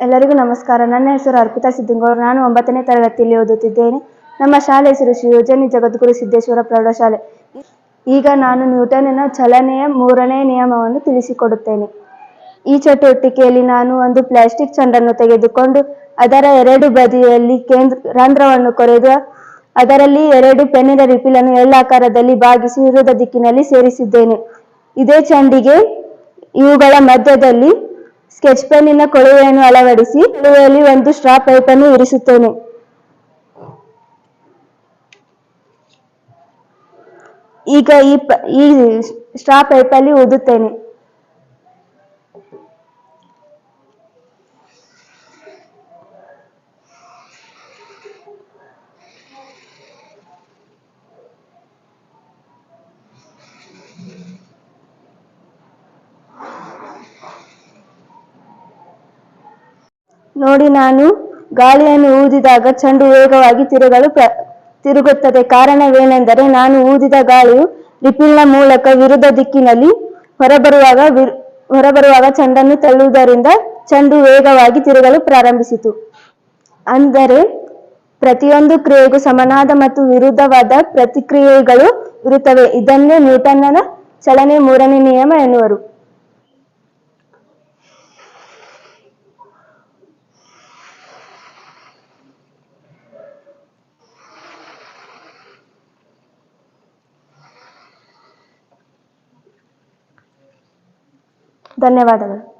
ಎಲ್ಲರಿಗೂ ನಮಸ್ಕಾರ. ನನ್ನ ಹೆಸರು ಅರ್ಪಿತಾ ಸಿದ್ದಿಂಗೌಡ ನಾನು ಒಂಬತ್ತನೇ ತರಗತಿಯಲ್ಲಿ ಓದುತ್ತಿದ್ದೇನೆ. ನಮ್ಮ ಶಾಲೆ ಹೆಸರು ಶ್ರೀ ಜಗದ್ಗುರು ಸಿದ್ದೇಶ್ವರ ಪ್ರೌಢಶಾಲೆ. ಈಗ ನಾನು ನ್ಯೂಟನ್ನ ಚಲನೆಯ ಮೂರನೇ ನಿಯಮವನ್ನು ತಿಳಿಸಿಕೊಡುತ್ತೇನೆ. ಈ ಚಟುವಟಿಕೆಯಲ್ಲಿ ನಾನು ಒಂದು ಪ್ಲಾಸ್ಟಿಕ್ ಚೆಂಡನ್ನು ತೆಗೆದುಕೊಂಡು ಅದರ ಎರಡು ಬದಿಯಲ್ಲಿ ಕೇಂದ್ರ ರಂಧ್ರವನ್ನು ಕೊರೆದು, ಅದರಲ್ಲಿ ಎರಡು ಪೆನ್ನಿನ ರಿಫಿಲನ್ನು ಎಳ್ಳಾಕಾರದಲ್ಲಿ ಭಾಗಿಸಿ ವಿರುದ್ಧ ದಿಕ್ಕಿನಲ್ಲಿ ಸೇರಿಸಿದ್ದೇನೆ. ಇದೇ ಚಂಡಿಗೆ ಇವುಗಳ ಮಧ್ಯದಲ್ಲಿ ಸ್ಕೆಚ್ ಪೆನ್ನಿನ ಕೊಳವೆಯನ್ನು ಅಳವಡಿಸಿ, ಕೊಳವೆಯಲ್ಲಿ ಒಂದು ಸ್ಟ್ರಾ ಪೈಪನ್ನು ಇರಿಸುತ್ತೇನೆ. ಈಗ ಈ ಈ ಸ್ಟ್ರಾ ಪೈಪಲ್ಲಿ ಊದುತ್ತೇನೆ ನೋಡಿ ನಾನು ಗಾಳಿಯನ್ನು ಊದಿದಾಗ ಚೆಂಡು ವೇಗವಾಗಿ ತಿರುಗಲು ತಿರುಗುತ್ತದೆ. ಕಾರಣವೇನೆಂದರೆ ನಾನು ಊದಿದ ಗಾಳಿಯು ರಿಪಿಲ್ನ ಮೂಲಕ ವಿರುದ್ಧ ದಿಕ್ಕಿನಲ್ಲಿ ಹೊರಬರುವಾಗ ಹೊರಬರುವಾಗ ಚೆಂಡನ್ನು ತಳ್ಳುವುದರಿಂದ ಚೆಂಡು ವೇಗವಾಗಿ ತಿರುಗಲು ಪ್ರಾರಂಭಿಸಿತು. ಅಂದರೆ ಪ್ರತಿಯೊಂದು ಕ್ರಿಯೆಗೂ ಸಮನಾದ ಮತ್ತು ವಿರುದ್ಧವಾದ ಪ್ರತಿಕ್ರಿಯೆಗಳು ಇರುತ್ತವೆ. ಇದನ್ನೇ ನ್ಯೂಟನ್ನನ ಚಲನೆ ಮೂರನೇ ನಿಯಮ ಎನ್ನುವರು. ಧನ್ಯವಾದಗಳು